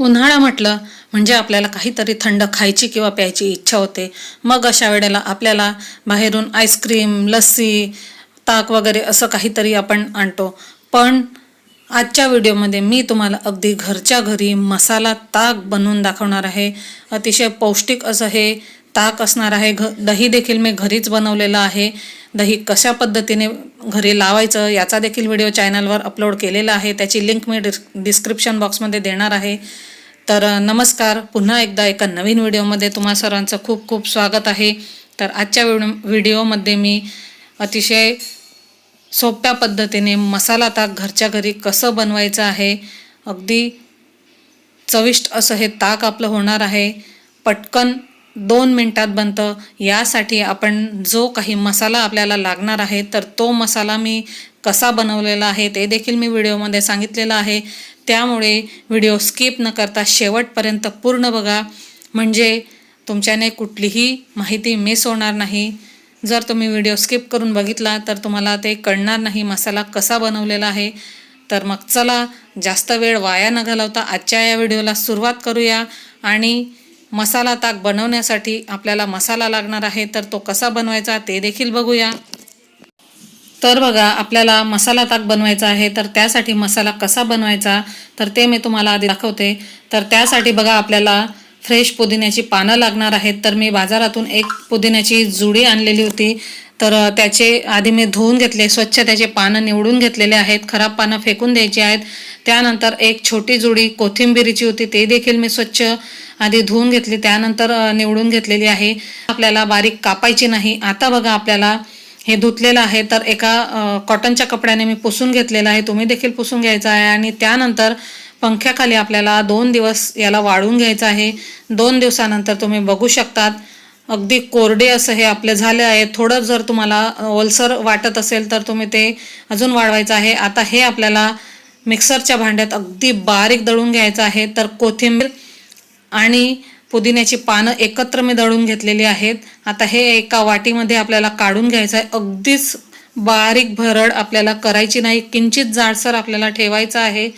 उन्हाळा म्हटलं म्हणजे आपल्याला काहीतरी थंड खायची किंवा प्यायची इच्छा होते. मग अशा वेळेला आपल्याला बाहेरून आईस्क्रीम लस्सी ताक वगैरे असं काहीतरी आपण आणतो. पण आजच्या व्हिडिओमध्ये मी तुम्हाला अगदी घरच्या घरी मसाला ताक बनवून दाखवणार आहे. अतिशय पौष्टिक असं हे ताक असणार आहे. घ दही देखील मी घरीच बनवलेलं आहे. दही कशा पद्धतीने घरी लावायचं याचा देखील व्हिडिओ चॅनलवर अपलोड केलेला आहे. त्याची लिंक मी डिस् डिस्क्रिप्शन बॉक्समध्ये देणार आहे. तर नमस्कार. पुन्हा एकदा एका नवीन व्हिडिओमध्ये तुम्हा सर्वांचं खूप खूप स्वागत आहे. तर आजच्या व्हिडिओ व्हिडिओमध्ये मी अतिशय सोप्या पद्धतीने मसाला ताक घरच्या घरी कसं बनवायचं आहे अगदी चविष्ट असं हे ताक आपलं होणार आहे. पटकन दोन मिनटात बनतं. यासाठी आपण जो काही मसाला आपल्याला लागणार आहे तर तो मसाला मी कसा बनवलेला आहे ते देखील मी व्हिडिओमध्ये सांगितलेलं आहे. त्यामुळे व्हिडिओ स्किप न करता शेवटपर्यंत पूर्ण बघा. म्हणजे तुमच्याने कुठलीही माहिती मिस होणार नाही. जर तुम्ही व्हिडिओ स्किप करून बघितला तर तुम्हाला ते कळणार नाही मसाला कसा बनवलेला आहे. तर मग चला जास्त वेळ वाया न घालवता आजच्या या व्हिडिओला सुरुवात करूया. आणि मसाला ताक बनवण्यासाठी आपल्याला मसाला लागणार आहे तर तो कसा बनवायचा ते देखील बघूया. तर बघा आपल्याला मसाला ताक बनवायचा आहे तर त्यासाठी मसाला कसा बनवायचा तर ते मी तुम्हाला आधी दाखवते. तर त्यासाठी बघा आपल्याला फ्रेश पुदिन्याची पानं लागणार आहेत तर मी बाजारातून एक पुदिन्याची जुडी आणलेली होती. तर त्याचे आधी मी धुवून घेतले स्वच्छ त्याचे पानं निवडून घेतलेले आहेत खराब पानं फेकून द्यायची आहेत. त्यानंतर एक छोटी जुडी कोथिंबिरीची होती ते देखील मी स्वच्छ आधी धुवून घेतली त्यानंतर निवडून घेतलेली आहे. आपल्याला बारीक कापायची नाही. आता बघा आपल्याला हे धुतलेलं आहे तर एका कॉटनच्या कपड्याने मी पुसून घेतलेलं आहे. तुम्ही देखील पुसून घ्यायचं आहे. आणि त्यानंतर पंख्याखाली आपल्याला दोन दिवस याला वाळून घ्यायचं आहे. दोन दिवसानंतर तुम्ही बघू शकतात. अगदी कोरडे असं हे आपले झाले आहे. थोडं जर तुम्हाला ओलसर वाटत असेल तर तुम्ही ते अजून वाढवायचं आहे. आता हे आपल्याला मिक्सरच्या भांड्यात अगदी बारीक दळून घ्यायचं आहे. तर कोथिंबीर आणि पुदिन्याची पानं एकत्र मी दळून घेतलेली आहेत. आता हे एका वाटीमध्ये आपल्याला काढून घ्यायचं आहे. अगदीच बारीक भरड आपल्याला करायची नाही. किंचित जाडसर आपल्याला ठेवायचं आहे.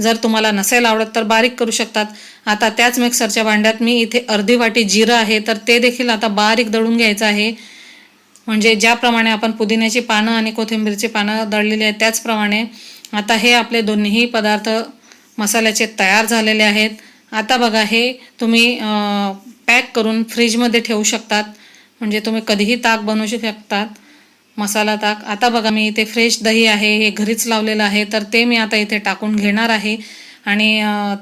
जर तुम्हाला नसेल आवडत तर बारीक करू शकतात. आता त्याच मिक्सरच्या भांड्यात मी इथे अर्धी वाटी जिरं आहे. तर ते देखील आता बारीक दळून घ्यायचं आहे. म्हणजे ज्याप्रमाणे आपण पुदिन्याची पानं आणि कोथिंबीरची पानं दळलेली आहेत त्याचप्रमाणे आता हे आपले दोन्हीही पदार्थ मसाल्याचे तयार झालेले आहेत. आता बघा हे तुम्ही पॅक करून फ्रीजमध्ये ठेवू शकतात. म्हणजे तुम्ही कधीही ताक बनवू शकतात. मसाला ताक. आता बघा मी इथे फ्रेश दही आहे हे घरीच लावलेलं आहे तर ते मी आता इथे टाकून घेणार आहे. आणि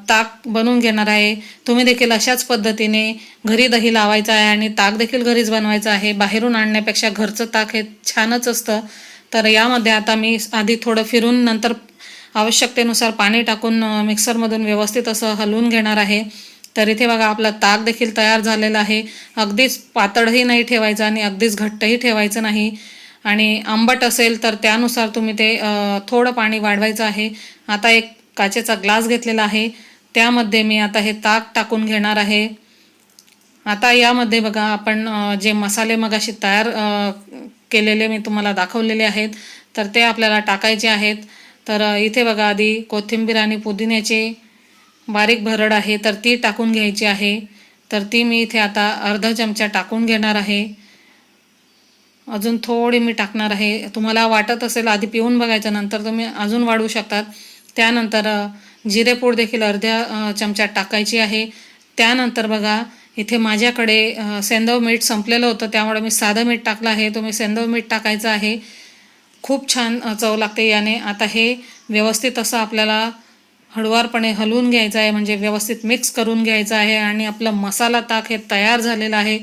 ताक बनवून घेणार आहे. तुम्ही देखील अशाच पद्धतीने घरी दही लावायचं आहे आणि ताक देखील घरीच बनवायचं आहे. बाहेरून आणण्यापेक्षा घरचं ताक हे छानच असतं. तर यामध्ये आता मी आधी थोडं फिरून नंतर आवश्यकतेनुसार पाणी टाकून मिक्सरमधून व्यवस्थित असं हलवून घेणार आहे. तर इथे बघा आपला ताक देखील तयार झालेला आहे. अगदीच पातळही नाही ठेवायचं आणि अगदीच घट्टही ठेवायचं नाही. आणि आंबट असेल तर त्यानुसार तुम्ही ते थोडं पाणी वाढवायचं आहे. आता एक काचेचा ग्लास घेतलेला आहे. त्यामध्ये मी आता हे ताक टाकून घेणार आहे. आता यामध्ये बघा आपण जे मसाले मगाशी तयार केलेले मी तुम्हाला दाखवलेले आहेत. तर ते आपल्याला टाकायचे आहेत. तर इथे बघा आधी कोथिंबीर आणि पुदिन्याचे बारीक भरड आहे तर ती टाकून घ्यायची आहे. तर ती मी इथे आता अर्धा चमचा टाकून घेणार आहे. अजून थोडी मी टाकणार आहे. तुम्हाला वाटत असेल आधी पिऊन बघायचं नंतर तुम्ही अजून वाढवू शकतात. त्यानंतर जिरेपूड देखील अर्ध्या चमच्यात टाकायची आहे. त्यानंतर बघा इथे माझ्याकडे सेंदव मीठ संपलेलं होतं. त्यामुळे मी साधं मीठ टाकलं आहे. तुम्ही सेंदव मीठ टाकायचं आहे. खूप छान चव लागते याने. आता हे व्यवस्थित असं आपल्याला हळुवारपणे हलवून घ्यायचं आहे. म्हणजे व्यवस्थित मिक्स करून घ्यायचं आहे. आणि आपलं मसाला ताक हे तयार झालेलं आहे.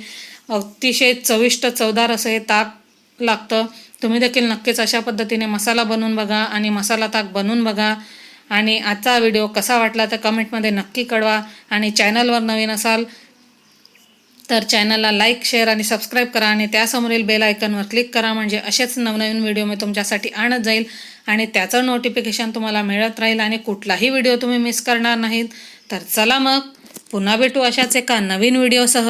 अतिशय चविष्ट चवदार असं हे ताक लागतं. तुम्ही देखील नक्कीच अशा पद्धतीने मसाला बनवून बघा आणि मसाला ताक बनवून बघा. आणि आजचा व्हिडिओ कसा वाटला तर कमेंटमध्ये नक्की कळवा. आणि चॅनलवर नवीन असाल तर चॅनलला लाईक शेअर आणि सबस्क्राईब करा आणि त्यासमोरील बेल आयकनवर क्लिक करा म्हणजे असेच नवनवीन व्हिडिओ मी तुमच्यासाठी आणत जाईल आणि त्याचं नोटिफिकेशन तुम्हाला मिळत राहील आणि कुठलाही व्हिडिओ तुम्ही मिस करणार नाहीत. तर चला मग पुन्हा भेटू अशाच एका नवीन व्हिडिओसह